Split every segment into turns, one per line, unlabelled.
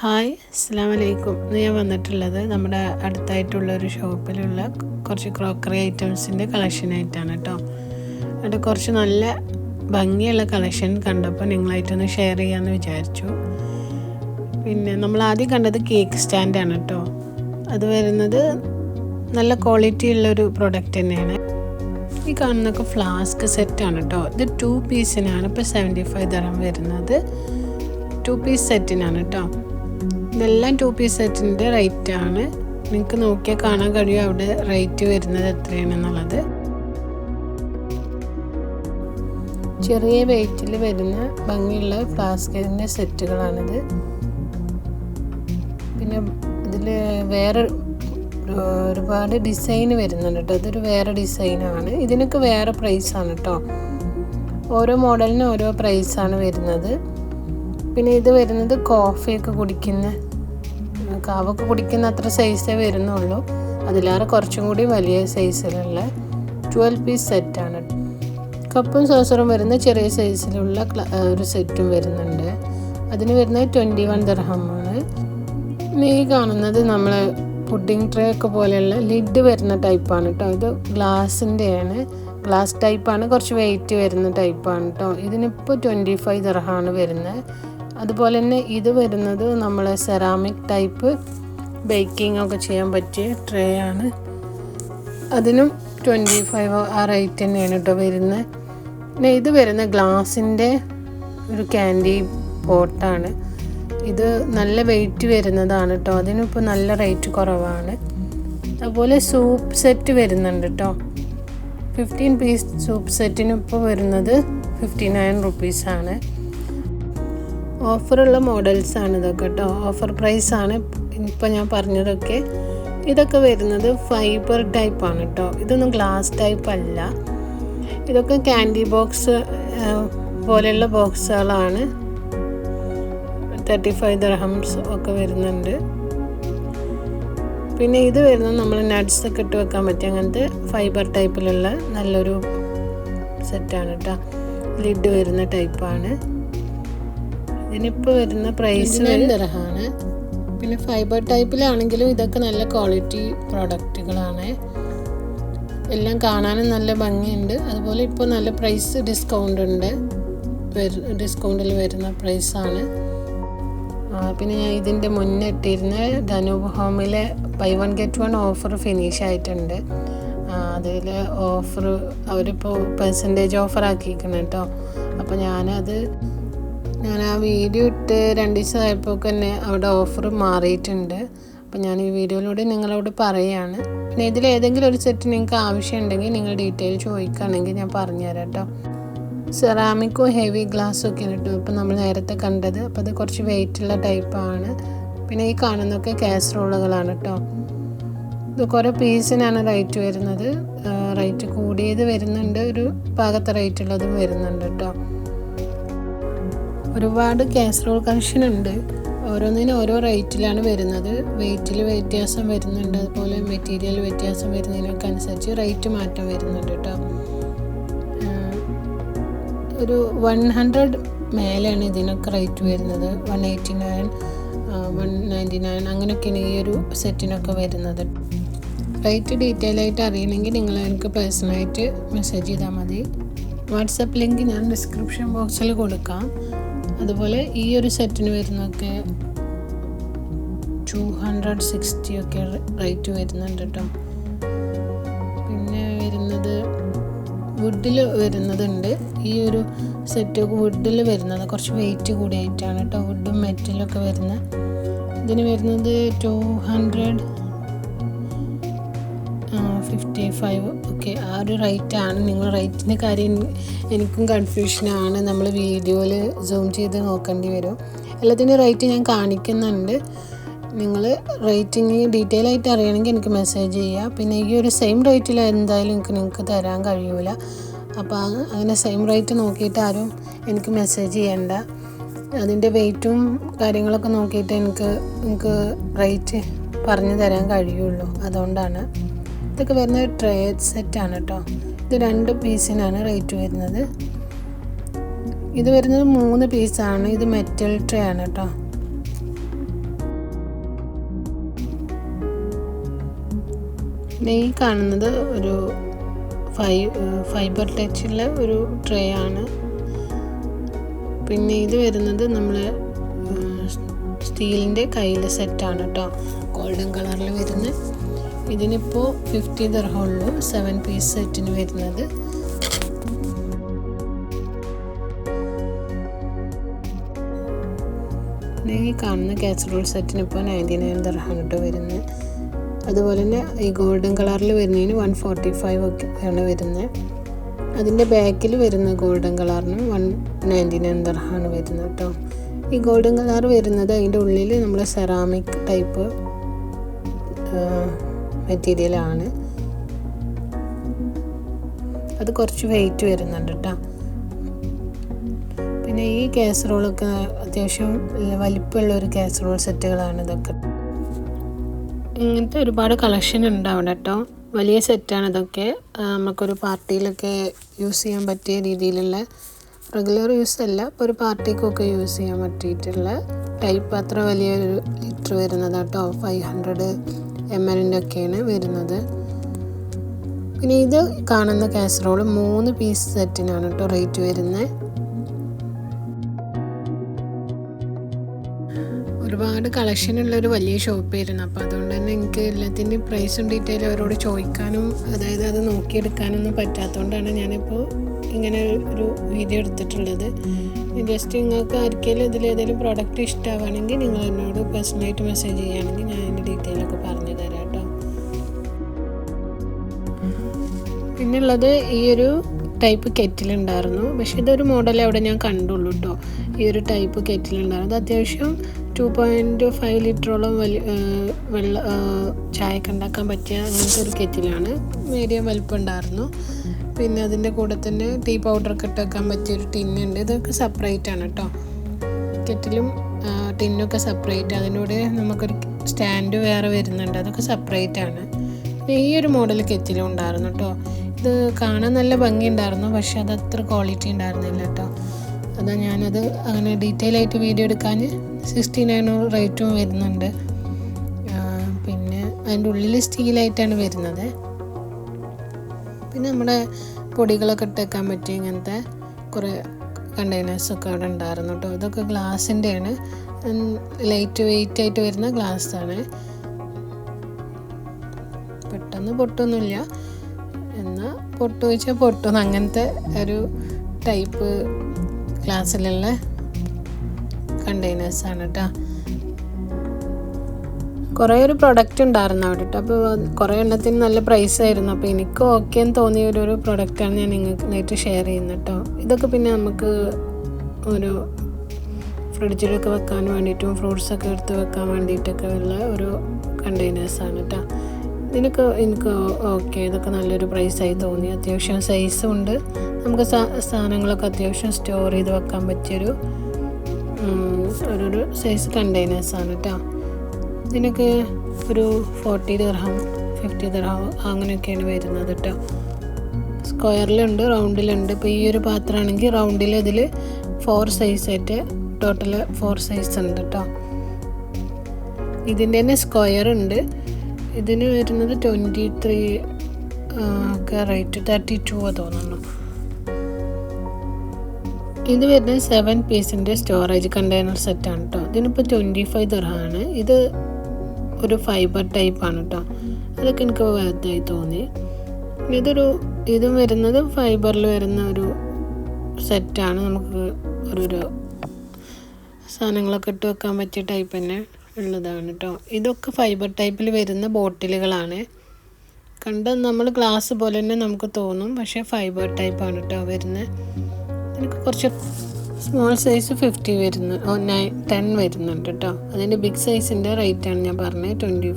Hi അസ്സാം വലൈക്കും ഇന്ന് ഞാൻ വന്നിട്ടുള്ളത് നമ്മുടെ അടുത്തായിട്ടുള്ള ഒരു ഷോപ്പിലുള്ള കുറച്ച് ക്രോക്കറി ഐറ്റംസിന്റെ കളക്ഷനായിട്ടാണ് കേട്ടോ. അവിടെ കുറച്ച് നല്ല ഭംഗിയുള്ള കളക്ഷൻ കണ്ടപ്പോൾ നിങ്ങളായിട്ടൊന്ന് ഷെയർ ചെയ്യാമെന്ന് വിചാരിച്ചു. പിന്നെ നമ്മൾ ആദ്യം കണ്ടത് കേക്ക് സ്റ്റാൻഡാണ് കേട്ടോ. അത് വരുന്നത് നല്ല ക്വാളിറ്റി ഉള്ളൊരു പ്രൊഡക്റ്റ് തന്നെയാണ്. ഈ കാണുന്നൊക്കെ ഫ്ലാസ്ക് സെറ്റാണ് കേട്ടോ. ഇത് ടു പീസിനാണ് ഇപ്പോൾ സെവന്റി ഫൈവ് തരം വരുന്നത്. ടു പീസ് സെറ്റിനാണ് കേട്ടോ. ഇതെല്ലാം ടു പീസ് സെറ്റിന്റെ റേറ്റ് ആണ്. നിങ്ങൾക്ക് നോക്കിയാൽ കാണാൻ കഴിയും അവിടെ റേറ്റ് വരുന്നത് എത്രയാണെന്നുള്ളത്. ചെറിയ വെയിറ്റിൽ വരുന്ന ഭംഗിയുള്ള ഫ്ലാസ്കിന്റെ സെറ്റുകളാണിത് പിന്നെ ഇതിൽ വേറെ ഒരുപാട് ഡിസൈൻ വരുന്നുണ്ട് കേട്ടോ ഇതൊരു വേറെ ഡിസൈനാണ് ഇതിനൊക്കെ വേറെ പ്രൈസാണ് കേട്ടോ ഓരോ മോഡലിനും ഓരോ പ്രൈസാണ് വരുന്നത്. പിന്നെ ഇത് വരുന്നത് കോഫിയൊക്കെ കുടിക്കുന്ന കാവൊക്കെ കുടിക്കുന്ന അത്ര സൈസേ വരുന്നുള്ളൂ. അതിലേറെ കുറച്ചും കൂടി വലിയ സൈസിലുള്ള ട്വൽവ് പീസ് സെറ്റാണ് കപ്പും സോസറും വരുന്ന ചെറിയ സൈസിലുള്ള ഒരു സെറ്റും വരുന്നുണ്ട്. അതിന് വരുന്നത് ട്വന്റി വൺ ദർഹമാണ് ഈ കാണുന്നത് നമ്മൾ പുഡിംഗ് ട്രേ ഒക്കെ പോലെയുള്ള ലിഡ് വരുന്ന ടൈപ്പാണ് കേട്ടോ ഇത് ഗ്ലാസിന്റെയാണ് ഗ്ലാസ് ടൈപ്പാണ് കുറച്ച് വെയിറ്റ് വരുന്ന ടൈപ്പാണ് കേട്ടോ ഇതിനിപ്പോൾ ട്വന്റി ഫൈവ് ദർഹമാണ് വരുന്നത്. അതുപോലെ തന്നെ ഇത് വരുന്നത് നമ്മൾ സെറാമിക് ടൈപ്പ് ബേക്കിംഗ് ഒക്കെ ചെയ്യാൻ പറ്റിയ ട്രേ ആണ്. അതിനും ട്വന്റി ഫൈവ് ആ റേറ്റ് തന്നെയാണ് കേട്ടോ വരുന്നത് പിന്നെ ഇത് വരുന്ന ഗ്ലാസിന്റെ ഒരു ക്യാൻഡി പോട്ടാണ് ഇത് നല്ല വെയിറ്റ് വരുന്നതാണ് കേട്ടോ അതിനിപ്പോൾ നല്ല റേറ്റ് കുറവാണ്. അതുപോലെ സൂപ്പ് സെറ്റ് വരുന്നുണ്ട് കേട്ടോ ഫിഫ്റ്റീൻ പീസ് സൂപ്പ് സെറ്റിനിപ്പോൾ വരുന്നത് ഫിഫ്റ്റി നയൻ റുപ്പീസാണ് ഓഫറുള്ള മോഡൽസാണ് ഇതൊക്കെ കേട്ടോ. ഓഫർ പ്രൈസാണ് ഇപ്പോൾ ഞാൻ പറഞ്ഞതൊക്കെ. ഇതൊക്കെ വരുന്നത് ഫൈബർ ടൈപ്പാണ് കേട്ടോ. ഇതൊന്നും ഗ്ലാസ് ടൈപ്പ് അല്ല. ഇതൊക്കെ ക്യാൻഡി ബോക്സ് പോലെയുള്ള ബോക്സുകളാണ് തേർട്ടി ഫൈവ് ദർഹംസ് ഒക്കെ വരുന്നുണ്ട്. പിന്നെ ഇത് വരുന്നത് നമ്മൾ നട്ട്സ് ഒക്കെ ഇട്ട് വെക്കാൻ പറ്റിയ അങ്ങനത്തെ ഫൈബർ ടൈപ്പിലുള്ള നല്ലൊരു സെറ്റാണ് കേട്ടോ. ലിഡ് വരുന്ന ടൈപ്പാണ് ഇതിനിപ്പോൾ വരുന്ന പ്രൈസ് ദർഹമാണ് പിന്നെ ഫൈബർ ടൈപ്പിലാണെങ്കിലും ഇതൊക്കെ നല്ല ക്വാളിറ്റി പ്രോഡക്റ്റുകളാണ് എല്ലാം കാണാനും നല്ല ഭംഗിയുണ്ട്. അതുപോലെ ഇപ്പോൾ നല്ല പ്രൈസ് ഡിസ്കൗണ്ട് ഉണ്ട്. ഡിസ്കൗണ്ടിൽ വരുന്ന പ്രൈസാണ് പിന്നെ ഞാൻ ഇതിന്റെ മുന്നേ ഇട്ടിരുന്ന Danube ഹോമിലെ buy one get one offer finish ആയിട്ടുണ്ട്. അതിൽ ഓഫർ അവരിപ്പോൾ പെർസെന്റേജ് ഓഫർ ആക്കിയിരിക്കണം കേട്ടോ അപ്പോൾ ഞാനത് ഞാൻ ആ വീഡിയോ ഇട്ട് രണ്ട് ദിവസം ആയപ്പോൾ തന്നെ അവിടെ ഓഫർ മാറിയിട്ടുണ്ട്. അപ്പോൾ ഞാൻ ഈ വീഡിയോയിലൂടെ നിങ്ങളോട് പറയുകയാണ് പിന്നെ ഇതിൽ ഏതെങ്കിലും ഒരു സെറ്റ് നിങ്ങൾക്ക് ആവശ്യമുണ്ടെങ്കിൽ നിങ്ങൾ ഡീറ്റെയിൽ ചോദിക്കുകയാണെങ്കിൽ ഞാൻ പറഞ്ഞുതരാം കേട്ടോ സെറാമിക്കും ഹെവി ഗ്ലാസ്സും ഒക്കെ കിട്ടും ഇപ്പോൾ നമ്മൾ നേരത്തെ കണ്ടത്. അപ്പോൾ അത് കുറച്ച് വെയിറ്റുള്ള ടൈപ്പാണ് പിന്നെ ഈ കാണുന്നതൊക്കെ കാസറോളുകളാണ് കേട്ടോ. ഇത് കുറേ പീസിനാണ് റേറ്റ് വരുന്നത്. റേറ്റ് കൂടിയത് വരുന്നുണ്ട്. ഒരു പാകത്തെ റേറ്റ് ഉള്ളതും വരുന്നുണ്ട് കേട്ടോ. ഒരുപാട് കാസറോൾ കളക്ഷൻ ഉണ്ട്. ഓരോന്നിനും ഓരോ റേറ്റിലാണ് വരുന്നത്. വെയിറ്റിൽ വ്യത്യാസം വരുന്നുണ്ട്. അതുപോലെ മെറ്റീരിയൽ വ്യത്യാസം വരുന്നതിനൊക്കെ അനുസരിച്ച് റേറ്റ് മാറ്റം വരുന്നുണ്ട് കേട്ടോ ഒരു വൺ ഹൺഡ്രഡ് മേലെയാണ് ഇതിനൊക്കെ റേറ്റ് വരുന്നത്. One eighty nine one ninety nine അങ്ങനെയൊക്കെയാണ് ഈ ഒരു സെറ്റിനൊക്കെ വരുന്നത്. റേറ്റ് ഡീറ്റെയിൽ ആയിട്ട് അറിയണമെങ്കിൽ നിങ്ങൾ എനിക്ക് പേഴ്സണലായിട്ട് മെസ്സേജ് ചെയ്താൽ മതി. വാട്സപ്പ് ലിങ്ക് ഞാൻ ഡിസ്ക്രിപ്ഷൻ ബോക്സിൽ കൊടുക്കാം. അതുപോലെ ഈ ഒരു സെറ്റിന് വരുന്നതൊക്കെ ടു ഹൺഡ്രഡ് സിക്സ്റ്റി ഒക്കെ റേറ്റ് വരുന്നുണ്ട് കേട്ടോ. പിന്നെ വരുന്നത് വുഡിൽ വരുന്നതുണ്ട്. ഈ ഒരു സെറ്റ് വുഡിൽ വരുന്നത് കുറച്ച് വെയിറ്റ് കൂടിയായിട്ടാണ് കേട്ടോ. വുഡും മെറ്റലൊക്കെ വരുന്ന. ഇതിന് വരുന്നത് two hundred fifty five okay ആ ഒരു റേറ്റാണ് നിങ്ങൾ റേറ്റിന്റെ കാര്യം എനിക്കും കൺഫ്യൂഷനാണ് നമ്മൾ വീഡിയോയിൽ സൂം ചെയ്ത് നോക്കേണ്ടി വരും. എല്ലാത്തിന്റെ റേറ്റ് ഞാൻ കാണിക്കുന്നുണ്ട്. നിങ്ങൾ റേറ്റിംഗ് ഡീറ്റെയിൽ ആയിട്ട് അറിയണമെങ്കിൽ എനിക്ക് മെസ്സേജ് ചെയ്യുക പിന്നെ ഈ ഒരു സെയിം റേറ്റിൽ എന്തായാലും എനിക്ക് നിങ്ങൾക്ക് തരാൻ കഴിയൂല. അപ്പോൾ അങ്ങനെ സെയിം റേറ്റ് നോക്കിയിട്ട് ആരും എനിക്ക് മെസ്സേജ് ചെയ്യണ്ട. അതിന്റെ വെയിറ്റും കാര്യങ്ങളൊക്കെ നോക്കിയിട്ട് എനിക്ക് നിങ്ങൾക്ക് റേറ്റ് പറഞ്ഞു തരാൻ കഴിയുള്ളൂ. അതുകൊണ്ടാണ്. ഇതൊക്കെ വരുന്നത് ട്രേ സെറ്റാണ് കേട്ടോ. ഇത് രണ്ട് പീസിനാണ് റേറ്റ് വരുന്നത്. ഇത് വരുന്നത് മൂന്ന് പീസാണ് ഇത് മെറ്റൽ ട്രേ ആണ് കേട്ടോ. ഈ കാണുന്നത് ഒരു ഫൈ ഫൈബർ ടച്ചിലെ ഒരു ട്രേ ആണ്. പിന്നെ ഇത് വരുന്നത് നമ്മൾ സ്റ്റീലിന്റെ കയ്യിലെ സെറ്റാണ് കേട്ടോ. ഗോൾഡൻ കളറിൽ വരുന്നത് ഇതിനിപ്പോൾ ഫിഫ്റ്റി ദർഹമുള്ളൂ സെവൻ പീസ് സെറ്റിന് വരുന്നത്. ഈ കാണുന്ന കാസറോൾ സെറ്റിന് ഇപ്പോൾ നയന്റി നയൻ ദർഹാണ് കേട്ടോ വരുന്നത്. അതുപോലെ തന്നെ ഈ ഗോൾഡൻ കളറിൽ വരുന്നതിന് വൺ ഫോർട്ടി ഫൈവ് ഒക്കെ ആണ് വരുന്നത് അതിന്റെ ബാക്കിൽ വരുന്ന ഗോൾഡൻ കളറിന് വൺ നയന്റി നയൻ ദർഹാണ് വരുന്നത് കേട്ടോ ഈ ഗോൾഡൻ കളർ വരുന്നത് അതിന്റെ ഉള്ളിൽ നമ്മൾ സെറാമിക് ടൈപ്പ് മെറ്റീരിയലാണ് അത് കുറച്ച് വെയിറ്റ് വരുന്നുണ്ട് കേട്ടോ പിന്നെ ഈ കാസറോളൊക്കെ അത്യാവശ്യം വലിപ്പമുള്ള ഒരു കാസറോൾ സെറ്റുകളാണ് ഇതൊക്കെ. ഇങ്ങനത്തെ ഒരുപാട് കളക്ഷൻ ഉണ്ട് അവിടെ കേട്ടോ വലിയ സെറ്റാണ് ഇതൊക്കെ. നമുക്കൊരു പാർട്ടിയിലൊക്കെ യൂസ് ചെയ്യാൻ പറ്റിയ രീതിയിലുള്ള റെഗുലർ യൂസ് അല്ല ഇപ്പോൾ ഒരു പാർട്ടിക്കൊക്കെ യൂസ് ചെയ്യാൻ പറ്റിയിട്ടുള്ള ടൈപ്പ് അത്ര വലിയൊരു ലിറ്റർ വരുന്നത് കേട്ടോ ഫൈവ് ഹൺഡ്രഡ് എം എല്ലിന്റെ ഒക്കെയാണ് വരുന്നത്. പിന്നെ ഇത് കാണുന്ന കാസറോൾ മൂന്ന് പീസ് സെറ്റിനാണ് കേട്ടോ റേറ്റ് വരുന്നത് ഒരുപാട് കളക്ഷൻ ഉള്ള ഒരു വലിയ ഷോപ്പായിരുന്നു. അപ്പോൾ അതുകൊണ്ട് തന്നെ എനിക്ക് എല്ലാത്തിന്റെയും പ്രൈസും ഡീറ്റെയിൽ അവരോട് ചോദിക്കാനും അതായത് അത് നോക്കിയെടുക്കാനൊന്നും പറ്റാത്തതുകൊണ്ടാണ് ഞാനിപ്പോൾ ഇങ്ങനെ ഒരു വീഡിയോ എടുത്തിട്ടുള്ളത്. ജസ്റ്റ് നിങ്ങൾക്ക് ആർക്കെങ്കിലും ഇതിലേതെങ്കിലും പ്രോഡക്റ്റ് ഇഷ്ടമാവുകയാണെങ്കിൽ നിങ്ങൾ എന്നോട് പേഴ്സണലായിട്ട് മെസ്സേജ് ചെയ്യുകയാണെങ്കിൽ ഞാൻ അതിന്റെ ഡീറ്റെയിലൊക്കെ പറഞ്ഞു തരാം കേട്ടോ. പിന്നുള്ളത് ഈ ഒരു ടൈപ്പ് കെറ്റിലുണ്ടായിരുന്നു പക്ഷേ ഇതൊരു മോഡൽ അവിടെ ഞാൻ കണ്ടുള്ളൂ കേട്ടോ. ഈ ഒരു ടൈപ്പ് കെറ്റിലുണ്ടായിരുന്നു അത് അത്യാവശ്യം ടു പോയിന്റ് ഫൈവ് ലിറ്ററോളം വലിയ വെള്ള ചായക്ക് ഉണ്ടാക്കാൻ പറ്റിയ അങ്ങനത്തെ ഒരു കെറ്റിലാണ്. മീഡിയം വലിപ്പം ഉണ്ടായിരുന്നു. പിന്നെ അതിന്റെ കൂടെ തന്നെ ടീ പൗഡറൊക്കെ ഇട്ട് വെക്കാൻ പറ്റിയ ഒരു ടിന്നുണ്ട് ഇതൊക്കെ സെപ്പറേറ്റ് ആണ് കേട്ടോ കെറ്റിലും ടിന്നൊക്കെ സെപ്പറേറ്റ് അതിനൂടെ നമുക്കൊരു സ്റ്റാൻഡ് വേറെ വരുന്നുണ്ട്. അതൊക്കെ സെപ്പറേറ്റ് ആണ്. ഈ ഒരു മോഡൽ കെറ്റിലും ഉണ്ടായിരുന്നു കേട്ടോ ഇത് കാണാൻ നല്ല ഭംഗി ഉണ്ടായിരുന്നു പക്ഷെ അത് അത്ര ക്വാളിറ്റി ഉണ്ടായിരുന്നില്ല കേട്ടോ അതാ ഞാനത് അങ്ങനെ ഡീറ്റെയിൽ ആയിട്ട് വീഡിയോ എടുക്കാൻ സിക്സ്റ്റി നയൻ റേറ്റും വരുന്നുണ്ട്. പിന്നെ അതിന്റെ ഉള്ളിൽ സ്റ്റീലായിട്ടാണ് വരുന്നത്. പിന്നെ നമ്മുടെ പൊടികളൊക്കെ ഇട്ടേക്കാൻ പറ്റിയ ഇങ്ങനത്തെ കുറേ കണ്ടെയ്നേഴ്സൊക്കെ അവിടെ ഉണ്ടായിരുന്നു കേട്ടോ ഇതൊക്കെ ഗ്ലാസിന്റെയാണ് ലൈറ്റ് വെയിറ്റ് ആയിട്ട് വരുന്ന ഗ്ലാസ്സാണ് പെട്ടെന്ന് പൊട്ടൊന്നുമില്ല. എന്നാൽ പൊട്ടു വെച്ചാൽ പൊട്ടുന്ന അങ്ങനത്തെ ഒരു ടൈപ്പ് ഗ്ലാസ്സിലുള്ള കണ്ടെയ്നേഴ്സാണ് കേട്ടോ കുറേ ഒരു പ്രൊഡക്റ്റ് ഉണ്ടായിരുന്നു അവിടെ കേട്ടോ അപ്പോൾ കുറേ എണ്ണത്തിന് നല്ല പ്രൈസ് ആയിരുന്നു. അപ്പോൾ എനിക്ക് ഓക്കെ എന്ന് തോന്നിയ ഒരു ഒരു പ്രൊഡക്റ്റാണ് ഞാൻ നിങ്ങൾക്ക് ഷെയർ ചെയ്യുന്നത് കേട്ടോ ഇതൊക്കെ പിന്നെ നമുക്ക് ഒരു ഫ്രിഡ്ജിലൊക്കെ വെക്കാൻ വേണ്ടിയിട്ടും ഫ്രൂട്ട്സൊക്കെ എടുത്ത് വെക്കാൻ വേണ്ടിയിട്ടൊക്കെ ഉള്ള ഒരു കണ്ടെയ്നേഴ്സാണ് കേട്ടോ ഇതിനൊക്കെ എനിക്ക് ഓക്കെ ഇതൊക്കെ നല്ലൊരു പ്രൈസായി തോന്നി. അത്യാവശ്യം സൈസും ഉണ്ട്. നമുക്ക് സാധനങ്ങളൊക്കെ അത്യാവശ്യം സ്റ്റോർ ചെയ്ത് വെക്കാൻ പറ്റിയൊരു ഒരു ഒരു സൈസ് കണ്ടെയ്നേഴ്സാണ് കേട്ടോ ഇതിനൊക്കെ ഒരു ഫോർട്ടി ദിർഹം ഫിഫ്റ്റി ദിർഹം അങ്ങനെയൊക്കെയാണ് വരുന്നത് കേട്ടോ സ്ക്വയറിലുണ്ട് റൗണ്ടിലുണ്ട് ഇപ്പോൾ ഈ ഒരു പാത്രമാണെങ്കിൽ റൗണ്ടിൽ ഇതിൽ ഫോർ സൈസായിട്ട് ടോട്ടൽ ഫോർ സൈസ് ഉണ്ട് കേട്ടോ ഇതിന്റെ തന്നെ സ്ക്വയർ ഉണ്ട്. ഇതിന് വരുന്നത് ട്വന്റി ത്രീ ഒക്കെ റേറ്റ് തേർട്ടി ടു തോന്നുന്നു. ഇത് വരുന്നത് സെവൻ പീസിന്റെ സ്റ്റോറേജ് കണ്ടെയ്നർ സെറ്റാണ് കേട്ടോ ഇതിനിപ്പോൾ ട്വന്റി ഫൈവ് തുറാണ് ഇത് ഒരു ഫൈബർ ടൈപ്പാണ് കേട്ടോ അതൊക്കെ എനിക്ക് വേർത്തായി തോന്നി. ഇതൊരു ഇതും വരുന്നത് ഫൈബറിൽ വരുന്ന ഒരു സെറ്റാണ് നമുക്ക് ഒരു ഒരു സാധനങ്ങളൊക്കെ ഇട്ട് വെക്കാൻ പറ്റിയ ടൈപ്പ് തന്നെ. ഉള്ളതാണ് കേട്ടോ ഇതൊക്കെ ഫൈബർ ടൈപ്പിൽ വരുന്ന ബോട്ടിലുകളാണ്. കണ്ട? നമ്മൾ ഗ്ലാസ് പോലെ തന്നെ നമുക്ക് തോന്നും. പക്ഷേ ഫൈബർ ടൈപ്പാണ് കേട്ടോ വരുന്നത് എനിക്ക് കുറച്ച് സ്മോൾ സൈസ് ഫിഫ്റ്റി വരുന്നു. നയൻ ടെൻ വരുന്നുണ്ട് കേട്ടോ അതിന്റെ ബിഗ് സൈസിന്റെ റേറ്റാണ് ഞാൻ പറഞ്ഞത്. ട്വന്റി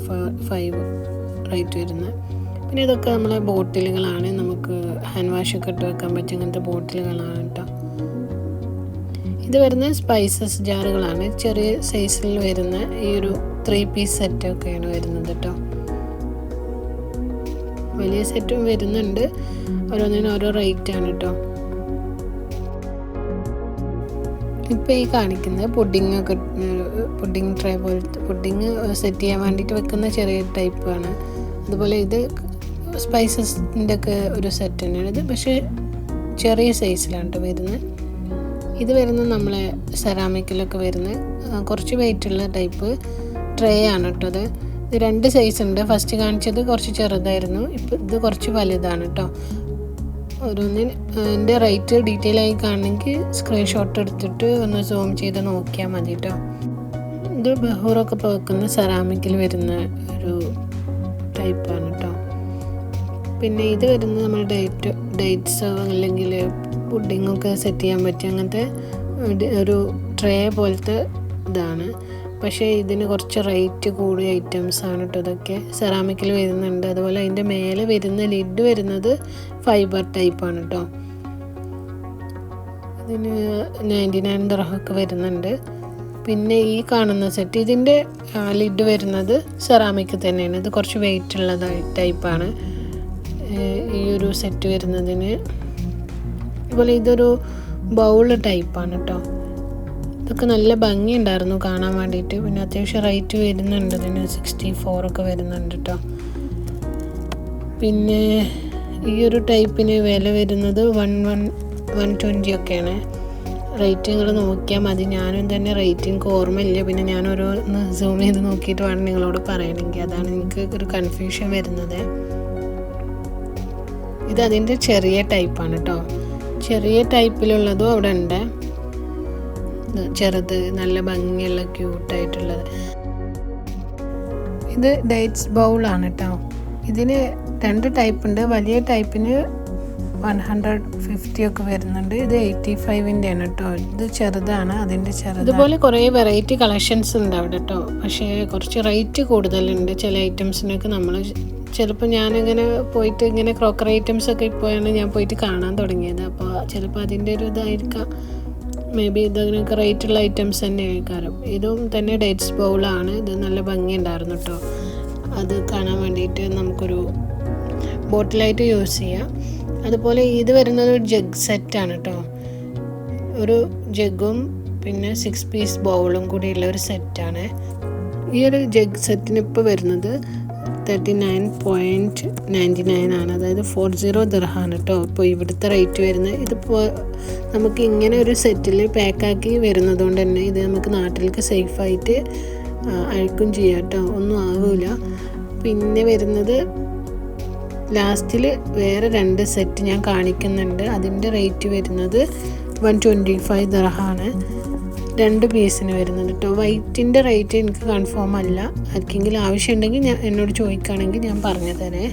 ഫൈവ് റേറ്റ് വരുന്നത് പിന്നെ ഇതൊക്കെ നമ്മളെ ബോട്ടിലുകളാണ്. നമുക്ക് ഹാൻഡ് വാഷൊക്കെ ഇട്ട് വെക്കാൻ പറ്റിയ അങ്ങനത്തെ ബോട്ടിലുകളാണ് കേട്ടോ ഇത് വരുന്ന സ്പൈസസ് ജാറുകളാണ് ചെറിയ സൈസിൽ വരുന്ന ഈ ഒരു ത്രീ പീസ് സെറ്റൊക്കെയാണ് വരുന്നത് കേട്ടോ വലിയ സെറ്റും വരുന്നുണ്ട്. ഓരോന്നിനും ഓരോ റേറ്റ് ആണ് കേട്ടോ ഇപ്പോൾ ഈ കാണിക്കുന്നത് പുഡിംഗ് ഒക്കെ പുഡിംഗ് ട്രേ പോലത്തെ പുഡിംഗ് സെറ്റ് ചെയ്യാൻ വേണ്ടിയിട്ട് വെക്കുന്ന ചെറിയ ടൈപ്പാണ് അതുപോലെ ഇത് സ്പൈസസിന്റെ ഒക്കെ ഒരു സെറ്റ് തന്നെയാണ് ഇത്. പക്ഷേ ചെറിയ സൈസിലാണ് കേട്ടോ വരുന്നത്. ഇത് വരുന്നത് നമ്മളെ സെറാമിക്കിലൊക്കെ വരുന്ന കുറച്ച് വെയിറ്റ് ഉള്ള ടൈപ്പ് ട്രേ ആണ് കേട്ടോ അത്. ഇത് രണ്ട് സൈസ് ഉണ്ട്. ഫസ്റ്റ് കാണിച്ചത് കുറച്ച് ചെറുതായിരുന്നു. ഇപ്പോൾ ഇത് കുറച്ച് വലുതാണ് കേട്ടോ ഓരോന്നിന് എന്റെ റേറ്റ് ഡീറ്റെയിൽ ആയി കാണണമെങ്കിൽ സ്ക്രീൻഷോട്ട് എടുത്തിട്ട് ഒന്ന് സൂം ചെയ്ത് നോക്കിയാൽ മതി കേട്ടോ ഇത് ബഹൂറൊക്കെ പോക്കുന്ന സെറാമിക്കിൽ വരുന്ന ഒരു ടൈപ്പാണ് കേട്ടോ പിന്നെ ഇത് വരുന്നത് നമ്മൾ ഡേറ്റ് ഡേറ്റ്സോ അല്ലെങ്കിൽ പുഡിങ്ങൊക്കെ സെറ്റ് ചെയ്യാൻ പറ്റിയ അങ്ങനത്തെ ഒരു- ട്രേ പോലത്തെ ഇതാണ്. പക്ഷേ ഇതിന് കുറച്ച് റേറ്റ് കൂടിയ ഐറ്റംസ് ആണ് കേട്ടോ ഇതൊക്കെ. സെറാമിക്കിൽ വരുന്നുണ്ട്. അതുപോലെ അതിന്റെ മേലെ വരുന്ന ലിഡ് വരുന്നത് ഫൈബർ ടൈപ്പാണ് കേട്ടോ ഇതിന് നയന്റി നയൻ ദർഹമൊക്കെ വരുന്നുണ്ട്. പിന്നെ ഈ കാണുന്ന സെറ്റ് ഇതിന്റെ ലിഡ് വരുന്നത് സെറാമിക് തന്നെയാണ്. ഇത് കുറച്ച് വെയിറ്റ് ഉള്ള ടൈപ്പാണ് ഈ ഒരു സെറ്റ് വരുന്നതിന്. അതുപോലെ ഇതൊരു ബൗൾ ടൈപ്പാണ് കേട്ടോ ഇതൊക്കെ നല്ല ഭംഗിയുണ്ടായിരുന്നു കാണാൻ വേണ്ടിയിട്ട്. പിന്നെ അത്യാവശ്യം റേറ്റ് വരുന്നുണ്ട്. ഇതിന് സിക്സ്റ്റി ഫോറൊക്കെ വരുന്നുണ്ട് കേട്ടോ പിന്നെ ഈ ഒരു ടൈപ്പിന് വില വരുന്നത് വൺ വൺ വൺ ട്വന്റി ഒക്കെയാണ്. റേറ്റ് നിങ്ങൾ നോക്കിയാൽ മതി. ഞാനും തന്നെ റേറ്റ് എനിക്ക് ഓർമ്മയില്ല. പിന്നെ ഞാൻ ഓരോന്ന് സൂം ചെയ്ത് നോക്കിയിട്ട് വേണം നിങ്ങളോട് പറയണമെങ്കിൽ അതാണ് എനിക്ക് ഒരു കൺഫ്യൂഷൻ വരുന്നത്. ഇത് അതിന്റെ ചെറിയ ടൈപ്പാണ് കേട്ടോ ചെറിയ ടൈപ്പിലുള്ളതും അവിടെ ഉണ്ട് ചെറുത് നല്ല ഭംഗിയുള്ള ക്യൂട്ടായിട്ടുള്ളത്. ഇത് ഡേറ്റ്സ് ബൗളാണ് കേട്ടോ ഇതിന് രണ്ട് ടൈപ്പ് ഉണ്ട് വലിയ ടൈപ്പിന് വൺ ഹൺഡ്രഡ് ഫിഫ്റ്റി ഒക്കെ വരുന്നുണ്ട്. ഇത് എയ്റ്റി ഫൈവിന്റെ ആണ് കേട്ടോ ഇത് ചെറുതാണ് അതിന്റെ ചെറുത് ഇതുപോലെ കുറേ വെറൈറ്റി കളക്ഷൻസ് ഉണ്ട് അവിടെ കേട്ടോ പക്ഷേ കുറച്ച് റേറ്റ് കൂടുതലുണ്ട്. ചില ഐറ്റംസിനൊക്കെ നമ്മൾ ചിലപ്പോൾ ഞാനിങ്ങനെ പോയിട്ട് ഇങ്ങനെ ക്രോക്കറി ഐറ്റംസ് ഒക്കെ ഇപ്പോഴാണ് ഞാൻ പോയിട്ട് കാണാൻ തുടങ്ങിയത്. അപ്പോൾ ചിലപ്പോൾ അതിന്റെ ഒരു ഇതായിരിക്കാം. മേ ബി ഇതിനൊക്കെ റേറ്റ് ഉള്ള ഐറ്റംസ് തന്നെ ആയിരിക്കാരം ഇതും തന്നെ ഡേറ്റ്സ് ബൗളാണ് ഇത് നല്ല ഭംഗിയുണ്ടായിരുന്നു കേട്ടോ അത് കാണാൻ വേണ്ടിയിട്ട് നമുക്കൊരു ബോട്ടിലായിട്ട് യൂസ് ചെയ്യാം. അതുപോലെ ഇത് വരുന്നത് ഒരു ജഗ് സെറ്റാണ് കേട്ടോ ഒരു ജഗും പിന്നെ സിക്സ് പീസ് ബൗളും കൂടിയുള്ള ഒരു സെറ്റാണ് ഈ ഒരു ജഗ് സെറ്റിന് ഇപ്പോൾ വരുന്നത് thirty nine point ninety nine ആണ്. അതായത് ഫോർ സീറോ ദിർഹാണ് കേട്ടോ അപ്പോൾ ഇവിടുത്തെ റേറ്റ് വരുന്നത് ഇതിപ്പോൾ നമുക്ക് ഇങ്ങനെ ഒരു സെറ്റിൽ പാക്കാക്കി വരുന്നത് കൊണ്ട് തന്നെ ഇത് നമുക്ക് നാട്ടിലേക്ക് സേഫായിട്ട് അയക്കും ചെയ്യാം കേട്ടോ ഒന്നും ആകില്ല പിന്നെ വരുന്നത് ലാസ്റ്റിൽ വേറെ രണ്ട് സെറ്റ് ഞാൻ കാണിക്കുന്നുണ്ട്. അതിന്റെ റേറ്റ് വരുന്നത് വൺ ട്വന്റി ഫൈവ് ദർഹാണ് രണ്ട് പീസിന് വരുന്നത് കേട്ടോ. വൈറ്റിന്റെ റേറ്റ് എനിക്ക് കൺഫേം അല്ല. ആർക്കെങ്കിലും ആവശ്യമുണ്ടെങ്കിൽ ഞാൻ എന്നോട് ചോദിക്കുകയാണെങ്കിൽ ഞാൻ പറഞ്ഞു തരേ